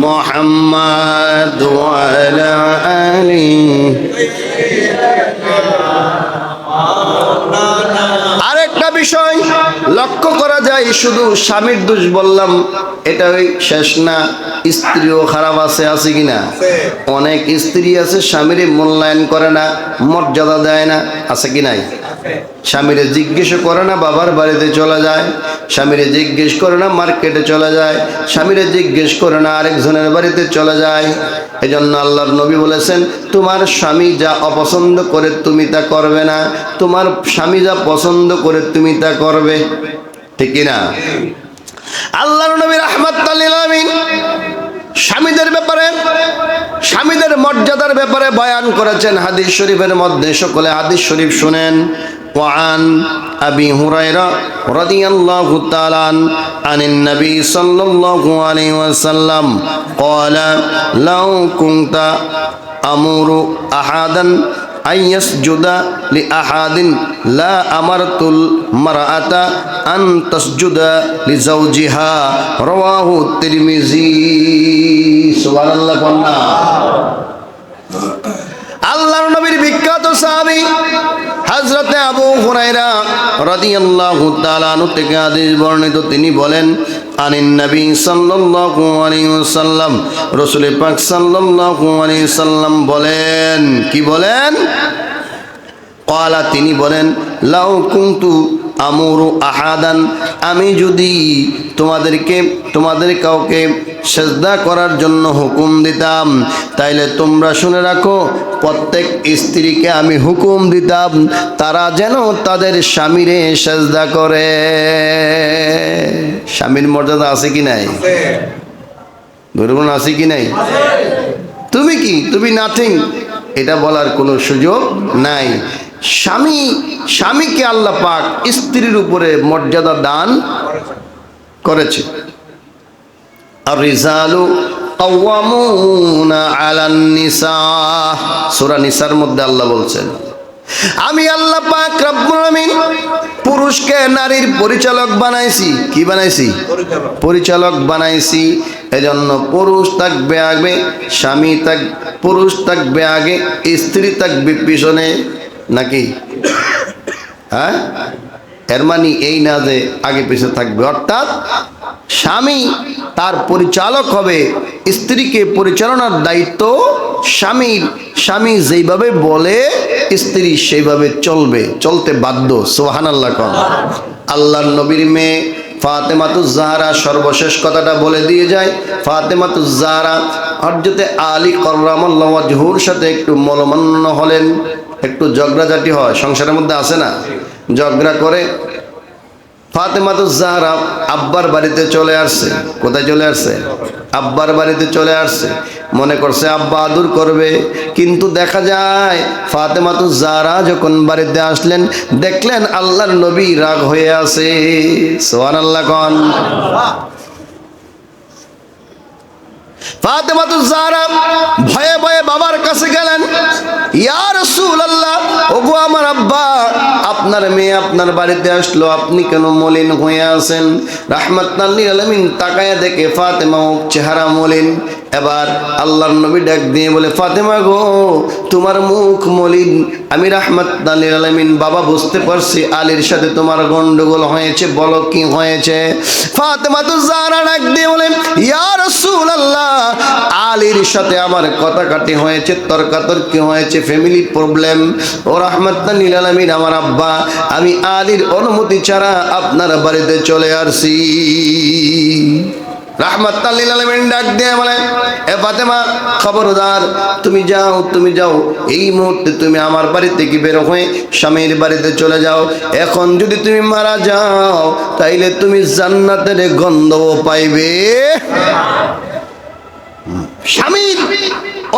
محمد وعلى آله আরেকটা বিষয় লক্ষ্য করা যায় শুধু স্বামীর দোষ বললাম এটা ওই শেষ না স্ত্রীও খারাপ আছে আছে কিনা অনেক স্ত্রী আছে স্বামীর মূল্যায়ন করে না মর্যাদা দেয় না আছে কি নাই স্বামীরে জিজ্ঞেস করে না বাবার বাড়িতে চলে যায়, স্বামীরে জিজ্ঞেস করে না মার্কেটে চলে যায়, স্বামীরে জিজ্ঞেস করে না আরেকজনের বাড়িতে চলে যায়। এজন্য আল্লাহর নবী বলেছেন, তোমার স্বামী যা অপছন্দ করে তুমি তা করবে না, তোমার স্বামী যা পছন্দ করে তুমি তা করবে। ঠিক না আল্লাহর নবী রহমত আমিন স্বামীদের ব্যাপারে স্বামীদের মর্যাদার ব্যাপারে বয়ান করেছেন হাদিস শরীফের মধ্যে সকলে হাদিস শরীফ শুনেন وعن أبي هريرة رضي الله تعالى عن النبي صلى الله عليه وسلم قال لو كنت أمر أحدا আইয়াস জুদা লি আহাদিন, লা আমারতুল মারাআতা আন তাসজুদা লি জাওজিহা রাওয়াহু তিরমিজি। সুবহানাল্লাহ আল্লাহর নবীর বিখ্যাত সাহাবী হযরতে আবু হুরাইরা রাদিয়াল্লাহু তাআলা থেকে হাদিস বর্ণিত, তিনি বলেন, আনিন নবী সাল্লাল্লাহু আলাইহি ওয়াসাল্লাম রাসূল পাক সাল্লাল্লাহু আলাইহি সাল্লাম বলেন, কি বলেন? قال তিনি বলেন, লাউ কুন্তু আমরু আহাদান আমি যদি তোমাদেরকে তোমাদের কাউকে সেজদা করার জন্য হুকুম দিতাম তাইলে তোমরা শুনে রাখো প্রত্যেক স্ত্রীকে আমি হুকুম দিতাম তারা যেন তাদের স্বামীরে সেজদা করে। স্বামীর মর্যাদা আছে কি নাই? ধরুন আছে কি নাই? তুমি কি? তুমি নাথিং এটা বলার কোনো সুযোগ নাই। স্বামী, স্বামীকে আল্লাহ পাক স্ত্রীর উপরে মর্যাদা দান করেছে। মধ্যে আল্লাহ বলছেন, আমি আল্লাহ পাক রব্বুল পুরুষকে নারীর পরিচালক বানাইছি। কি বানাইছি? পরিচালক বানাইছি। এজন্য পুরুষ থাকবে আগে, স্বামী থাক, পুরুষ থাকবে আগে, স্ত্রী থাকবে পিছনে। নাকি? হ্যাঁ? এর মানে এই না যে আগে পিছনে থাকবে। অর্থাৎ স্বামী তার পরিচালক হবে, স্ত্রীকে পরিচালনার দায়িত্ব স্বামীর। স্বামী যেইভাবে বলে, স্ত্রী সেইভাবে চলবে, চলতে বাধ্য সোহান আল্লাহ কন। আল্লাহ নবীর মেয়ে ফাতেমাতুজ জাহরা সর্বশেষ কথাটা বলে দিয়ে যায়, ফাতেমাতুজ জাহরা হরজতে আলী কররামাল্লাহ ওয়াজহুর সাথে একটু মলমান্য হলেন। একটু ঝগড়াঝাটি হয়, সংসারের মধ্যে আসে না? ঝগড়া করে ফাতেমাতুজ জাহরা আব্বার বাড়িতে চলে আসছে। কোথায় চলে আসছে? আব্বার বাড়িতে চলে আসছে। মনে করছে, আব্বা আদর করবে। কিন্তু দেখা যায় ফাতেমাতুজ জাহরা যখন বাড়িতে আসলেন, দেখলেন আল্লাহর নবী রাগ হয়ে আছে। সোহান আল্লাহ কন। ফাতেমাতুজ জাহরা ভয়ে ভয়ে বাবার কাছে গেলেন ইয়া আপনার মেয়ে আপনার বাড়িতে আসলো, আপনি কেন মলিন হয়ে আছেন? রাহমাত তাকায়া দেখে ফাতেমা চেহারা মলিন। এবার আল্লাহর নবী ডাক দিয়ে বলে, ফাতেমা গো, তোমার মুখ মলিন। আমি রাহমাতাল লিল আলামিন। বাবা, বুঝতে পারছি আলীর সাথে তোমার গন্ডগোল হয়েছে বলো কি হয়েছে। ফাতেমা তো জারা ডাক দিয়ে বলে, ইয়া আল্লাহ আলীর সাথে আমার কথা কাটি হয়েছে, তর্কাতর্কি হয়েছে ফ্যামিলি প্রবলেম ও রাহমাতাল লিল আলামিন, আমার আব্বা, আমি আলীর অনুমতি ছাড়া আপনার বাড়িতে চলে আসছি ডাক এ খবরদার, তুমি যাও তুমি যাও। এই মুহূর্তে তুমি আমার হয়ে স্বামীর বাড়িতে চলে যাও? এখন যদি তুমি মারা যাও, তাইলে তুমি জান্নাতের গন্ধও পাইবে। স্বামীর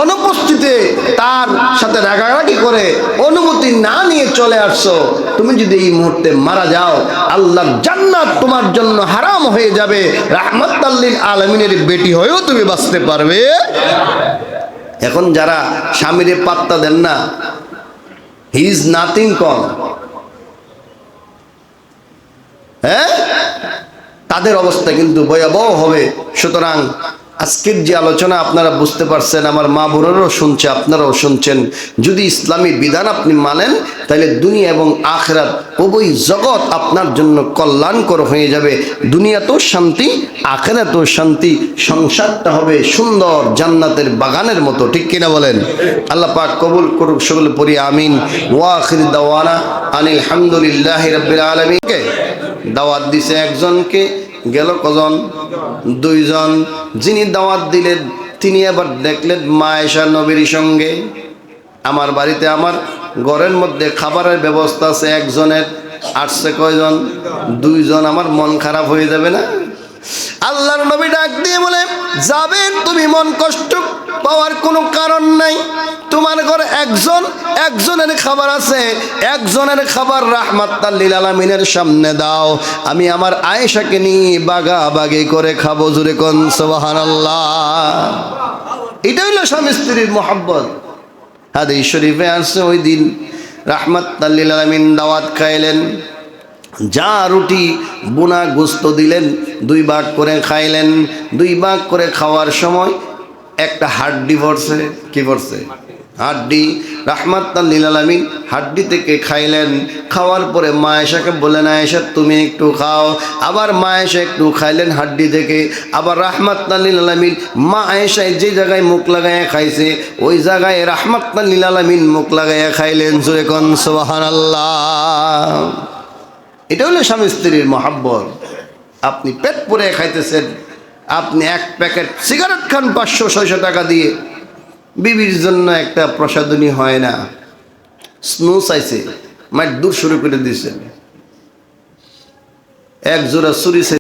অনুপস্থিতে তার সাথে রাগারাগি করে অনুমতি না নিয়ে চলে আসছো। তুমি যদি এই মুহূর্তে মারা যাও, আল্লাহর জান্নাত তোমার জন্য হারাম হয়ে যাবে। রাহমাতাল্লিল আলমিনের বেটি হয়েও তুমি বাঁচতে পারবে। এখন যারা স্বামীরে পাত্তা দেন না হি ইজ নাথিং কম। হ্যাঁ? তাদের অবস্থা কিন্তু ভয়াবহ হবে। সুতরাং আজকের যে আলোচনা আপনারা বুঝতে পারছেন, আমার মা বোনেরও শুনছে, আপনারাও শুনছেন। যদি ইসলামী বিধান আপনি মানেন, তাহলে দুনিয়া এবং আখরাত উভয় জগৎ আপনার জন্য কল্যাণকর হয়ে যাবে। দুনিয়াতেও শান্তি, আখেরাতেও শান্তি, সংসারটা হবে সুন্দর, জান্নাতের বাগানের মতো। ঠিক কিনা বলেন? আল্লাহ পাক কবুল করুক, সকলে পড়ি, আমিন। ওয়াখির দাওয়ানা আনিল হামদুলিল্লাহ রব্বিল আলমীকে দাওয়াত দিছে একজনকে। গেল কজন? দুইজন। যিনি দাওয়াত দিলেন, তিনি আবার দেখলেন মায়েশা নবীর সঙ্গে। আমার বাড়িতে আমার ঘরের মধ্যে খাবারের ব্যবস্থা আছে, একজনের, আসছে কয়জন? দুইজন। আমার মন খারাপ হয়ে যাবে না? আল্লাহর নবী ডাক দিয়ে বলে, যাবেন, তুমি মন কষ্ট পাওয়ার কোনো কারণ নাই। তোমার ঘরে একজন, একজনের খাবার আছে। একজনের খাবার রাহমাত্তাল্লিল আলামিনের সামনে দাও। আমি আমার আয়েশাকে নিয়ে বাগা বাগি করে খাব, জুরে কোন সুবহানাল্লাহ। এটা হইল স্বামী স্ত্রীর মোহাব্বত। হাদিস শরীফে আসছে ওই দিন রাহমাত্তাল্লিল আলামিন দাওয়াত খাইলেন। যা রুটি বোনা গোস্ত দিলেন, দুই ভাগ করে খাইলেন। দুই ভাগ করে খাওয়ার সময় একটা হাড্ডি পড়ছে কি পড়ছে হাড্ডি। রাহমাত্তাল্লিল আলামিন হাড্ডি থেকে খাইলেন। খাওয়ার পরে মা এসাকে বললেন, আয়েশা, তুমি একটু খাও। আবার মা এসে একটু খাইলেন হাড্ডি থেকে। আবার রাহমাত্তাল্লিল আলামিন মা আয়েশায় যে জায়গায় মুখ লাগাইয়া খাইছে, ওই জায়গায় রাহমাত্তাল্লিল আলামিন মুখ লাগাইয়া খাইলেন। জোরে কন, সুবহানাল্লাহ। এটা হলো স্বামী স্ত্রীর মহাব্বত। আপনি পেট পরে খাইতেছেন, আপনি এক প্যাকেট সিগারেট খান পাঁচশো, ছয়শো টাকা দিয়ে। বিবির জন্য একটা প্রসাদনী হয় না। স্নো চাইছে মাঠ দূর শুরু করে দিয়েছেন এক জোড়া চুরি